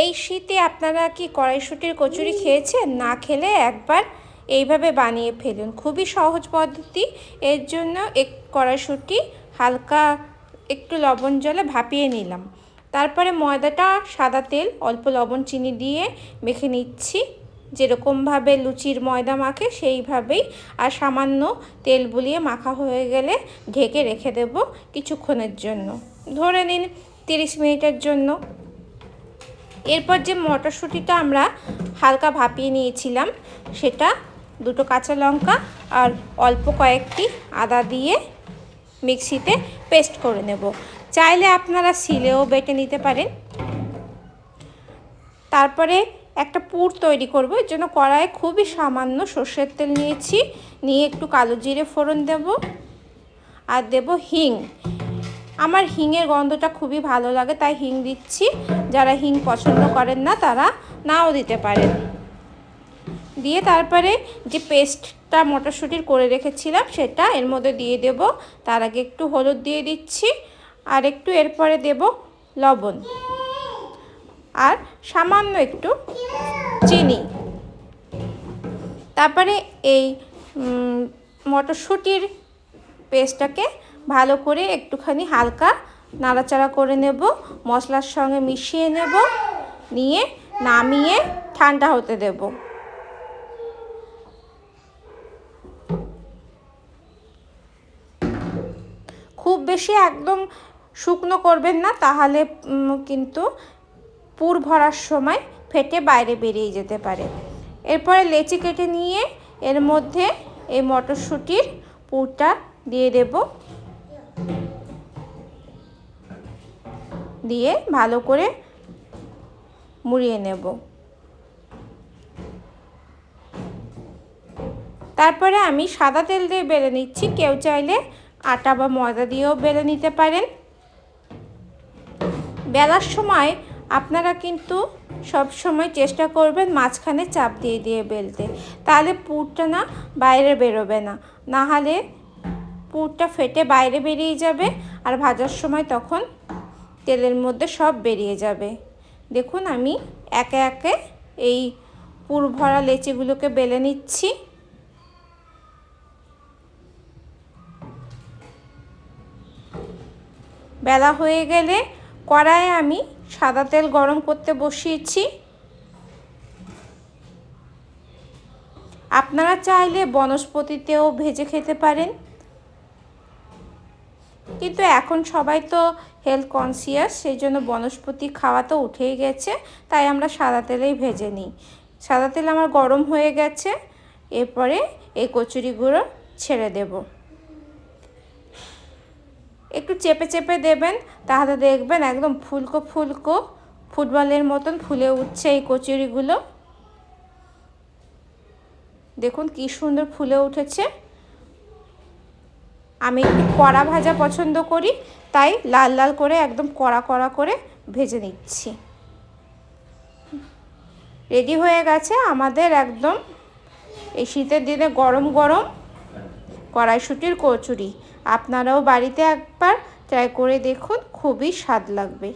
এই শীতে আপনারা কি কড়াইশুটির কচুরি খেয়েছেন? না খেলে একবার এইভাবে বানিয়ে ফেলুন। খুবই সহজ পদ্ধতি। এর জন্য এক কড়াইশুটি হালকা একটু লবণ জলে ভাপিয়ে নিলাম। তারপরে ময়দাটা সাদা তেল, অল্প লবণ চিনি দিয়ে মেখে নিচ্ছি। যেরকমভাবে লুচির ময়দা মাখে, সেইভাবেই। আর সামান্য তেল বুলিয়ে মাখা হয়ে গেলে ঢেকে রেখে দেব কিছুক্ষণের জন্য। ধরে নিন তিরিশ মিনিটের জন্য। এরপর যে মটরশুঁটিটা আমরা হালকা ভাপিয়ে নিয়েছিলাম, সেটা দুটো কাঁচা লঙ্কা আর অল্প কয়েকটি আদা দিয়ে মিক্সিতে পেস্ট করে নেব। চাইলে আপনারা শিলেও বেটে নিতে পারেন। তারপরে একটা পুর তৈরি করব, এর জন্য কড়াইয়ে খুবই সামান্য সর্ষের তেল নিয়েছি, নিয়ে একটু কালো জিরে ফোড়ন দেব আর দেব হিং। আমার হিংয়ের গন্ধটা খুবই ভালো লাগে, তাই হিং দিচ্ছি। যারা হিং পছন্দ করেন না, তারা নাও দিতে পারেন। দিয়ে তারপরে যে পেস্টটা মটরশুঁটির করে রেখেছিলাম, সেটা এর মধ্যে দিয়ে দেব। তার আগে একটু হলুদ দিয়ে দিচ্ছি, আর একটু এরপরে দেব লবণ। আর সামান্য একটু চিনি। তারপরে এই মটরশুঁটির পেস্টটাকে ভালো করে একটুখানি হালকা নাড়াচাড়া করে নেব, মশলার সঙ্গে মিশিয়ে নেব, নিয়ে নামিয়ে ঠান্ডা হতে দেব। খুব বেশি একদম শুকনো করবেন না, তাহলে কিন্তু পুর ভরার সময় ফেটে বাইরে বেরিয়ে যেতে পারে। এরপরে লেচি কেটে নিয়ে এর মধ্যে এই মটরশুঁটির পুরটা দিয়ে দেব। দিয়ে ভালো করে মুড়িয়ে নেব। তারপরে আমি সাদা তেল দিয়ে বেলে নিচ্ছি। কেউ চাইলে আটা বা ময়দা দিয়েও বেলে নিতে পারেন। বেলার সময় আপনারা কিন্তু সব সময় চেষ্টা করবেন মাঝখানে চাপ দিয়ে দিয়ে বেলতে। তাহলে পুরটা না বাইরে বেরোবে না। না হলে পুরটা ফেটে বাইরে বেরিয়ে যাবে আর ভাজার সময় তখন তেলের মধ্যে সব বেরিয়ে যাবে। দেখুন আমি একে একে এই পুর ভরা লেচিগুলোকে বেলে নিচ্ছি। বেলা হয়ে গেলে কড়াইয়ে আমি সাদা তেল গরম করতে বসিয়েছি। আপনারা চাইলে বনস্পতিতেও ভেজে খেতে পারেন। কিন্তু এখন সবাই তো হেলথ কনসিয়াস সেই জন্য বনস্পতি খাওয়া তো উঠেই গেছে, তাই আমরা সাদা তেলেই ভেজে নিই। সাদা তেল আমার গরম হয়ে গেছে, এরপরে এই কচুরিগুলো ছেড়ে দেব। একটু চেপে চেপে দেবেন, তাহলে দেখবেন একদম ফুলকো ফুলকো ফুটবলের মতন ফুলে উঠছে এই কচুরিগুলো। দেখুন কি সুন্দর ফুলে উঠেছে। আমি কড়া ভাজা পছন্দ করি, তাই লাল লাল করে একদম কড়া কড়া করে ভেজে নিচ্ছি। রেডি হয়ে গেছে আমাদের একদম এই শীতের দিনে গরম গরম কড়াইশুটির কচুরি। আপনারাও বাড়িতে একবার ট্রাই করে দেখুন, খুবই স্বাদ লাগবে।